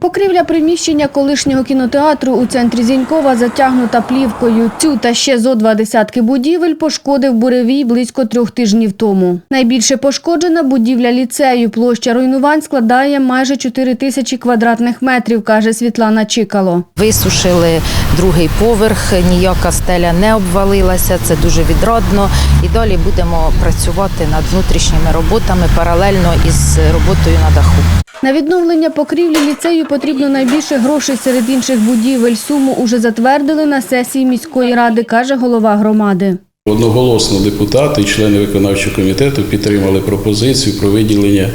Покрівля приміщення колишнього кінотеатру у центрі Зінькова затягнута плівкою. Цю та ще зо два десятки будівель пошкодив буревій близько трьох тижнів тому. Найбільше пошкоджена будівля ліцею. Площа руйнувань складає майже 4 тисячі квадратних метрів, каже Світлана Чикало. Висушили другий поверх, ніяка стеля не обвалилася, це дуже відрадно. І далі будемо працювати над внутрішніми роботами паралельно із роботою на даху. На відновлення покрівлі ліцею потрібно найбільше грошей серед інших будівель. Суму уже затвердили на сесії міської ради, каже голова громади. Одноголосно депутати і члени виконавчого комітету підтримали пропозицію про виділення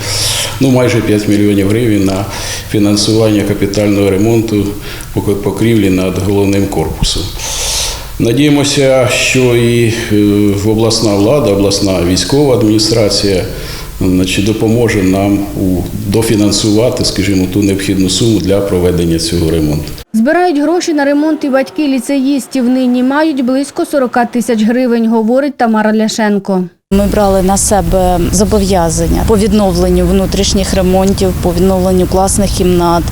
ну, майже 5 мільйонів гривень на фінансування капітального ремонту покрівлі над головним корпусом. Надіємося, що і е, обласна влада, обласна військова адміністрація значить, допоможе нам у дофінансувати, скажімо, ту необхідну суму для проведення цього ремонту. Збирають гроші на ремонт і батьки ліцеїстів. Нині мають близько 40 тисяч гривень, говорить Тамара Ляшенко. Ми брали на себе зобов'язання по відновленню внутрішніх ремонтів, по відновленню класних кімнат,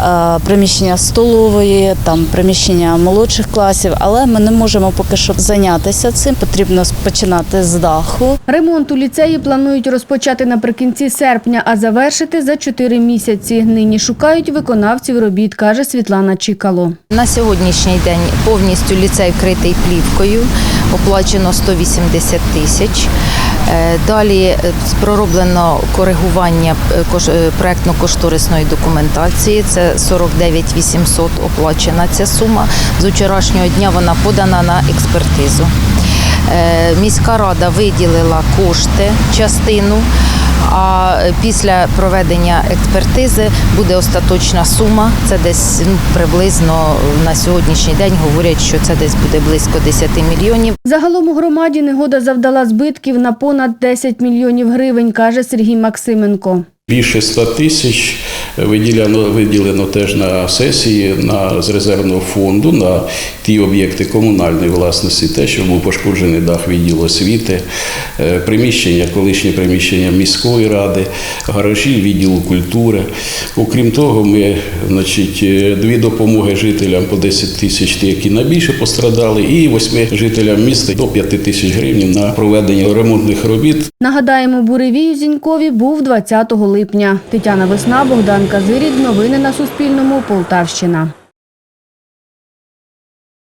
е, приміщення столової, там приміщення молодших класів. Але ми не можемо поки що зайнятися цим. Потрібно починати з даху. Ремонт у ліцеї планують розпочати наприкінці серпня, а завершити за 4 місяці. Нині шукають виконавців робіт, каже Світлана Чикало. На сьогоднішній день повністю ліцей вкритий плівкою, оплачено 180 тисяч. Е, Далі е, пророблено коригування е, кош- проектно-кошторисної документації. Це 49 800 оплачена ця сума. З вчорашнього дня вона подана на експертизу. Міська рада виділила кошти, частину, а після проведення експертизи буде остаточна сума. Це десь ну, приблизно на сьогоднішній день говорять, що це десь буде близько 10 мільйонів. Загалом у громаді негода завдала збитків на понад 10 мільйонів гривень, каже Сергій Максименко. Більше 100 тисяч виділено, виділено теж на сесії на, з резервного фонду на ті об'єкти комунальної власності, те, що був пошкоджений дах відділу освіти, е, приміщення, колишнє приміщення міської ради, гаражі відділу культури. Окрім того, ми значить, е, дві допомоги жителям по 10 тисяч, ті, які найбільше пострадали, і восьми жителям міста до 5 тисяч гривень на проведення ремонтних робіт Нагадаємо, буревій у Зінькові був 20 липня. Тетяна Весна, Богдан Казирік. Новини на Суспільному. Полтавщина.